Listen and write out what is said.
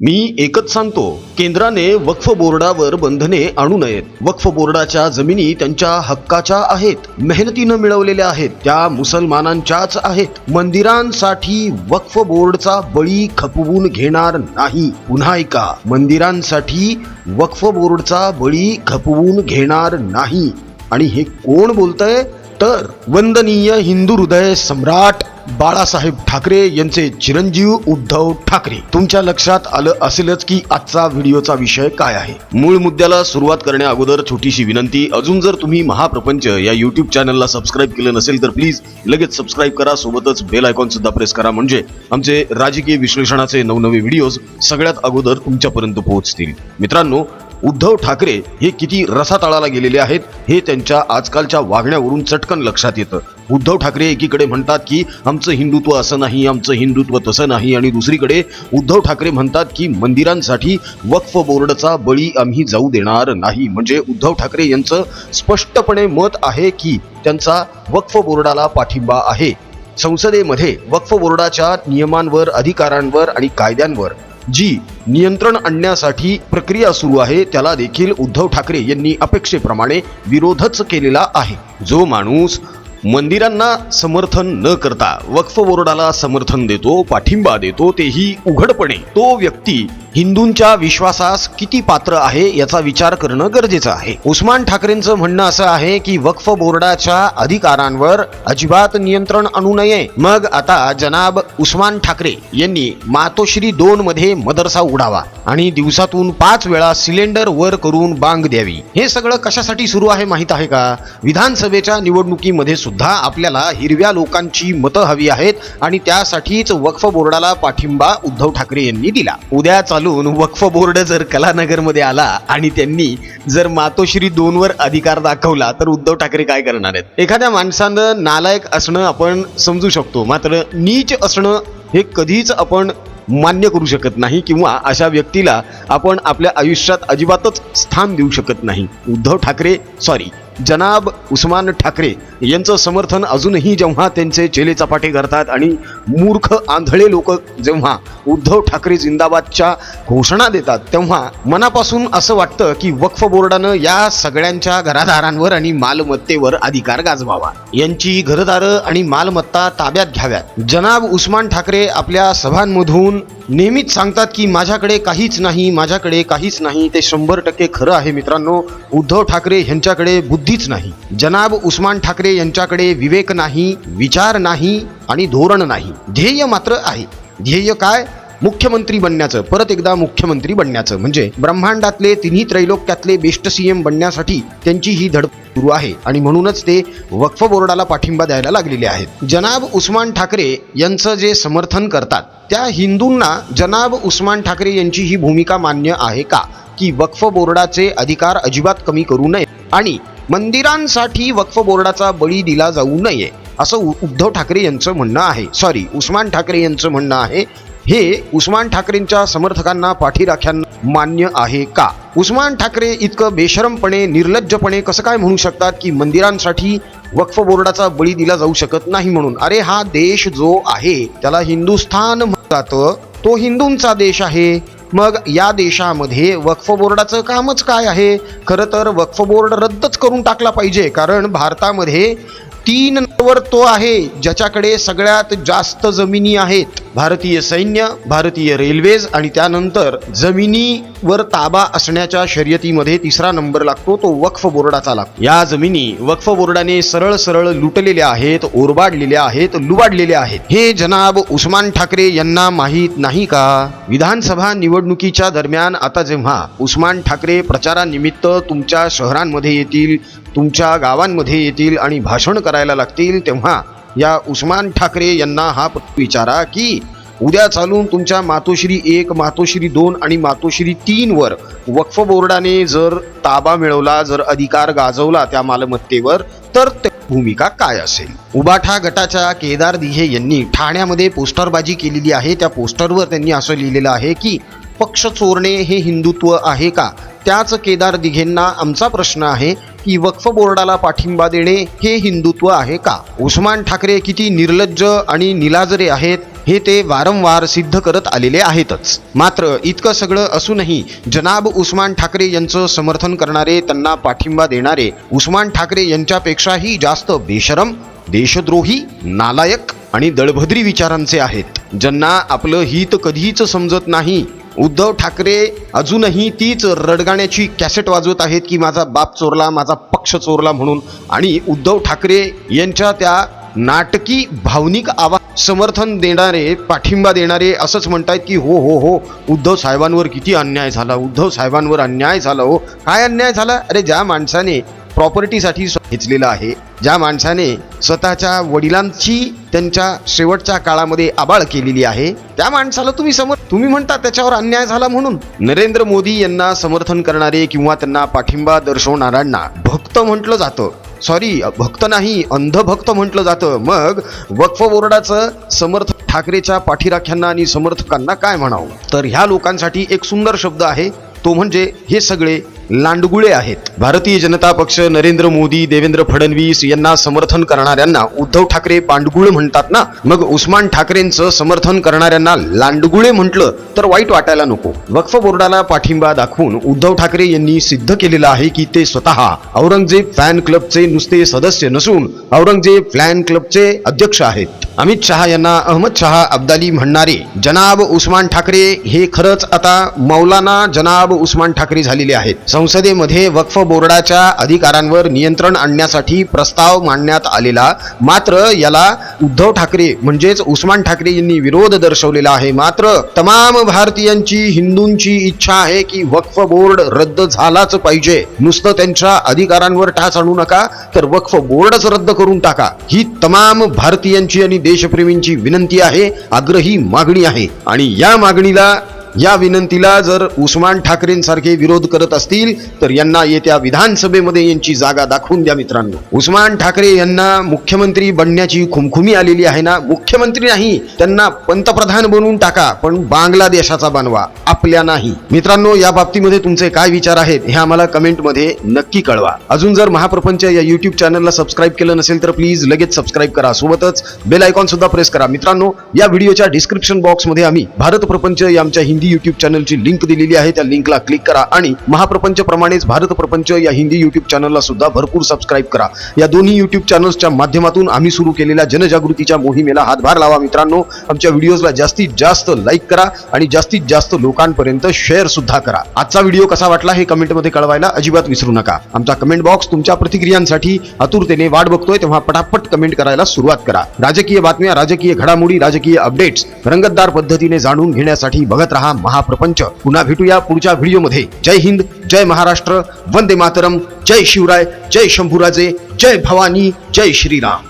मी एकच सांगतो केंद्राने वक्फ बोर्डावर बंधने आणू नयेत. वक्फ बोर्डाच्या जमिनी त्यांच्या हक्काच्या आहेत मेहनतीनं मिळवलेल्या आहेत त्या मुसलमानांच्याच आहेत. मंदिरांसाठी वक्फ बोर्डचा बळी खपवून घेणार नाही. पुन्हा ऐका मंदिरांसाठी वक्फ बोर्डचा बळी खपवून घेणार नाही. आणि हे कोण बोलतंय? तर वंदनीय हिंदू हृदय सम्राट बाळासाहेब ठाकरे यांचे चिरंजीव उद्धव ठाकरे. तुमच्या लक्षात आलं असेलच की आजचा व्हिडिओचा विषय काय आहे? मूळ मुद्द्याला सुरुवात करण्या अगोदर छोटीशी विनंती. अजून जर तुम्ही महाप्रपंच या युट्यूब चॅनलला सबस्क्राईब केलं नसेल तर प्लीज लगेच सबस्क्राईब करा. सोबतच बेल आयकॉन सुद्धा प्रेस करा. म्हणजे आमचे राजकीय विश्लेषणाचे नवनवे व्हिडिओज सगळ्यात अगोदर तुमच्यापर्यंत पोहोचतील. मित्रांनो उद्धव ठाकरे हे किती रसातळाला गेलेले आहेत हे त्यांच्या आजकालच्या वागण्यावरून चटकन लक्षात येतं. उद्धव ठाकरे एकीकडे म्हणतात की आमचं हिंदुत्व असं नाही आमचं हिंदुत्व तसं नाही आणि दुसरीकडे उद्धव ठाकरे म्हणतात की मंदिरांसाठी वक्फ बोर्डचा बळी आम्ही जाऊ देणार नाही. म्हणजे उद्धव ठाकरे यांचं स्पष्टपणे मत आहे की त्यांचा वक्फ बोर्डाला पाठिंबा आहे. संसदेमध्ये वक्फ बोर्डाच्या नियमांवर अधिकारांवर आणि कायद्यांवर जी नियंत्रण आणण्यासाठी प्रक्रिया सुरू आहे त्याला देखील उद्धव ठाकरे यांनी अपेक्षेप्रमाणे विरोधच केलेला आहे. जो माणूस मंदिरांना समर्थन न करता वक्फ बोर्डाला समर्थन देतो पाठिंबा देतो तेही उघडपणे. तो व्यक्ती हिंदूंच्या विश्वासास किती पात्र आहे याचा विचार करणं गरजेचं आहे. उस्मान ठाकरेंचं म्हणणं असं आहे की वक्फ बोर्डाच्या अधिकारांवर अजिबात नियंत्रण आणू नये. मग आता जनाब उस्मान ठाकरे यांनी मातोश्री दोन मध्ये मदरसा उडावा आणि दिवसातून पाच वेळा सिलेंडर वर करून बांग द्यावी. हे सगळं कशासाठी सुरू आहे माहीत आहे का? विधानसभेच्या निवडणुकीमध्ये सुद्धा आपल्याला हिरव्या लोकांची मतं हवी आहेत आणि त्यासाठीच वक्फ बोर्डाला पाठिंबा उद्धव ठाकरे यांनी दिला. उद्या घालून वक्फ बोर्ड जर कलानगरमध्ये आला आणि त्यांनी जर मातोश्री दोनवर अधिकार दाखवला तर उद्धव ठाकरे काय करणार आहेत? एखाद्या माणसानं नालायक असणं आपण समजू शकतो मात्र नीच असणं हे कधीच आपण मान्य करू शकत नाही किंवा अशा व्यक्तीला आपण आपल्या आयुष्यात अजिबातच स्थान देऊ शकत नाही. उद्धव ठाकरे सॉरी जनाब उस्मान ठाकरे यांचं समर्थन अजूनही जेव्हा त्यांचे चेले चपाटे करतात आणि मूर्ख आंधळे लोक जेव्हा उद्धव ठाकरे जिंदाबादच्या घोषणा देतात तेव्हा मनापासून असं वाटतं की वक्फ बोर्डानं या सगळ्यांच्या घरादारांवर आणि मालमत्तेवर अधिकार गाजवावा. यांची घरदारं आणि मालमत्ता ताब्यात घ्याव्यात. जनाब उस्मान ठाकरे आपल्या सभांमधून नेहमीच सांगतात की माझ्याकडे काहीच नाही माझ्याकडे काहीच नाही ते शंभर टक्के खरं आहे मित्रांनो. उद्धव ठाकरे यांच्याकडे बुद्धीच नाही. जनाब उस्मान ठाकरे यांच्याकडे विवेक नाही विचार नाही आणि धोरण नाही. ध्येय मात्र आहे. ध्येय काय? मुख्यमंत्री बनण्याचं. परत एकदा मुख्यमंत्री बनण्याचं. म्हणजे ब्रह्मांडातले तिन्ही त्रैलोक्यातले बेस्ट सीएम बनण्यासाठी त्यांची ही धडपड सुरू आहे. आणि म्हणूनच ते वक्फ बोर्डाला पाठिंबा द्यायला लागलेले आहेत. जनाब उस्मान ठाकरे यांचं जे समर्थन करतात त्या हिंदूंना जनाब उस्मान ठाकरे यांची ही भूमिका मान्य आहे का? की वक्फ बोर्डाचे अधिकार अजिबात कमी करू नये. आणि मंदिरांसाठी वक्फ बोर्डाचा बळी दिला जाऊ नये असं उ- उद्धव ठाकरे यांचं म्हणणं आहे. सॉरी उस्मान ठाकरे यांचं म्हणणं आहे. हे उस्मान ठाकरेंच्या समर्थकांना पाठीराख्यांना मान्य आहे का? उस्मान ठाकरे इतकं बेशरमपणे निर्लज्जपणे कसं काय म्हणू शकतात की मंदिरांसाठी वक्फ बोर्डाचा बळी दिला जाऊ शकत नाही म्हणून? अरे हा देश जो आहे त्याला हिंदुस्थान म्हणतात. तो हिंदूंचा देश आहे. मग या देशामध्ये वक्फ बोर्डाचं कामच काय आहे? खरं तर वक्फ बोर्ड रद्दच करून टाकला पाहिजे कारण भारतामध्ये तीन नंबरवर तो आहे ज्याच्याकडे सगळ्यात जास्त जमिनी आहेत. भारतीय सैन्य भारतीय रेल्वेज आणि त्यानंतर जमिनीवर ताबा असण्याच्या शर्यतीमध्ये तिसरा नंबर लागतो तो वक्फ बोर्डाचा लागतो. या जमिनी वक्फ बोर्डाने सरळ सरळ लुटलेल्या आहेत ओरबाडलेल्या आहेत लुबाडलेल्या आहेत. हे जनाब उस्मान ठाकरे यांना माहीत नाही का? विधानसभा निवडणुकीच्या दरम्यान आता जेव्हा उस्मान ठाकरे प्रचारानिमित्त तुमच्या शहरांमध्ये येतील तुमच्या गावांमध्ये येतील आणि भाषण करायला लागतील तेव्हा या उस्मान ठाकरे यांना हा विचारा की उद्या चालून तुमच्या मातोश्री एक मातोश्री दोन आणि मातोश्री तीन वर वक्फ बोर्डाने जर ताबा मिळवला जर अधिकार गाजवला त्या मालमत्तेवर तर ते भूमिका काय असेल? उबाठा गटाच्या केदार दिघे यांनी ठाण्यामध्ये पोस्टरबाजी केलेली आहे. त्या पोस्टरवर त्यांनी असं लिहिलेलं आहे की पक्ष चोरणे हे हिंदुत्व आहे का? त्याच केदार दिघेंना आमचा प्रश्न आहे की वक्फ बोर्डाला पाठिंबा देणे हे हिंदुत्व आहे का? उस्मान ठाकरे किती निर्लज्ज आणि निलाजरे आहेत हे ते वारंवार सिद्ध करत आलेले आहेतच. मात्र इतकं सगळं असूनही जनाब उस्मान ठाकरे यांचं समर्थन करणारे त्यांना पाठिंबा देणारे उस्मान ठाकरे यांच्यापेक्षाही जास्त बेशरम देशद्रोही नालायक आणि दळभद्री विचारांचे आहेत ज्यांना आपलं हित कधीच समजत नाही. उद्धव ठाकरे अजूनही तीच रडगाण्याची कॅसेट वाजवत आहेत की माझा बाप चोरला माझा पक्ष चोरला म्हणून. आणि उद्धव ठाकरे यांच्या त्या नाटकी भावनिक आवाज समर्थन देणारे पाठिंबा देणारे असंच म्हणतायत की हो हो हो उद्धव साहेबांवर किती अन्याय झाला उद्धव साहेबांवर अन्याय झाला हो. काय अन्याय झाला? अरे ज्या माणसाने प्रॉपर्टीसाठी घेतलेलं आहे. ज्या माणसाने स्वतःच्या वडिलांची त्यांच्या शेवटच्या काळामध्ये आबाळ केलेली आहे त्या माणसाला तुम्ही समर तुम्ही म्हणता त्याच्यावर अन्याय झाला म्हणून. नरेंद्र मोदी यांना समर्थन करणारे किंवा त्यांना पाठिंबा दर्शवणाऱ्यांना भक्त म्हटलं जातं. सॉरी भक्त नाही अंधभक्त म्हटलं जातं. मग वक्फ बोर्डाचं समर्थ ठाकरेच्या पाठीराख्यांना आणि समर्थकांना काय म्हणावं? तर ह्या लोकांसाठी एक सुंदर शब्द आहे तो म्हणजे हे सगळे लांडगुळे आहेत. भारतीय जनता पक्ष नरेंद्र मोदी देवेंद्र फडणवीस यांना समर्थन करणाऱ्यांना उद्धव ठाकरे पांडगुळ म्हणतात ना? मग उस्मान ठाकरेंचं समर्थन करणाऱ्यांना लांडगुळे म्हटलं तर वाईट वाटायला नको. वक्फ बोर्डाला पाठिंबा दाखवून उद्धव ठाकरे यांनी सिद्ध केलेलं आहे की ते स्वतः औरंगजेब फॅन क्लबचे नुसते सदस्य नसून औरंगजेब फॅन क्लबचे अध्यक्ष आहेत. अमित शहा यांना अहमद शहा अब्दाली म्हणणारे जनाब उस्मान ठाकरे हे खरंच आता मौलाना जनाब उस्मान ठाकरे झालेले आहेत. संसदेमध्ये वक्फ बोर्डाच्या अधिकारांवर नियंत्रण आणण्यासाठी प्रस्ताव मांडण्यात आलेला. मात्र याला उद्धव ठाकरे म्हणजेच उस्मान ठाकरे यांनी विरोध दर्शवलेला आहे. मात्र तमाम भारतीयांची हिंदूंची इच्छा आहे की वक्फ बोर्ड रद्द झालाच पाहिजे. नुसतं त्यांच्या अधिकारांवर टाच आणू नका तर वक्फ बोर्डच रद्द करून टाका. ही तमाम भारतीयांची आणि देशप्रेमींची विनंती आहे आग्रही मागणी आहे. आणि या मागणीला या विनंतीला जर उस्मान ठाकरेंसारखे विरोध करत असतील तर यांना येत्या विधानसभेमध्ये यांची जागा दाखवून द्या मित्रांनो. उस्मान ठाकरे यांना मुख्यमंत्री बनण्याची खुमखुमी आलेली आहे ना? मुख्यमंत्री नाही त्यांना पंतप्रधान बनवून टाका पण बांगलादेशाचा बनवा आपल्या नाही. मित्रांनो या बाबतीमध्ये तुमचे काय विचार आहेत हे आम्हाला कमेंटमध्ये नक्की कळवा. अजून जर महाप्रपंच या युट्यूब चॅनलला सबस्क्राईब केलं नसेल तर प्लीज लगेच सबस्क्राईब करा. सोबतच बेल आयकॉन सुद्धा प्रेस करा. मित्रांनो या व्हिडिओच्या डिस्क्रिप्शन बॉक्समध्ये आम्ही भारत प्रपंच या आमच्या हिंदी युट्यूब चॅनलची लिंक दिलेली आहे. त्या लिंकला क्लिक करा आणि महाप्रपंच प्रमाणेच भारत प्रपंच या हिंदी युट्यूब चॅनलला सुद्धा भरपूर सबस्क्राईब करा. या दोन्ही युट्यूब चॅनल्सच्या माध्यमातून आम्ही सुरू केलेल्या जनजागृतीच्या मोहिमेला हातभार लावा मित्रांनो. आमच्या व्हिडिओजला जास्तीत जास्त लाईक करा आणि जास्तीत जास्त लोकांपर्यंत शेअर सुद्धा करा. आजचा व्हिडिओ कसा वाटला हे कमेंटमध्ये कळवायला अजिबात विसरू नका. आमचा कमेंट बॉक्स तुमच्या प्रतिक्रियांसाठी आतुरतेने वाट बघतोय तेव्हा पटापट कमेंट करायला सुरुवात करा. राजकीय बातम्या राजकीय घडामोडी राजकीय अपडेट्स रंगतदार पद्धतीने जाणून घेण्यासाठी बघत रहा. महाप्रपंच. पुन्हा भेटूया पुढच्या व्हिडिओमध्ये. जय हिंद जय महाराष्ट्र वंदे मातरम जय शिवराय जय शंभूराजे जय भवानी जय श्रीराम.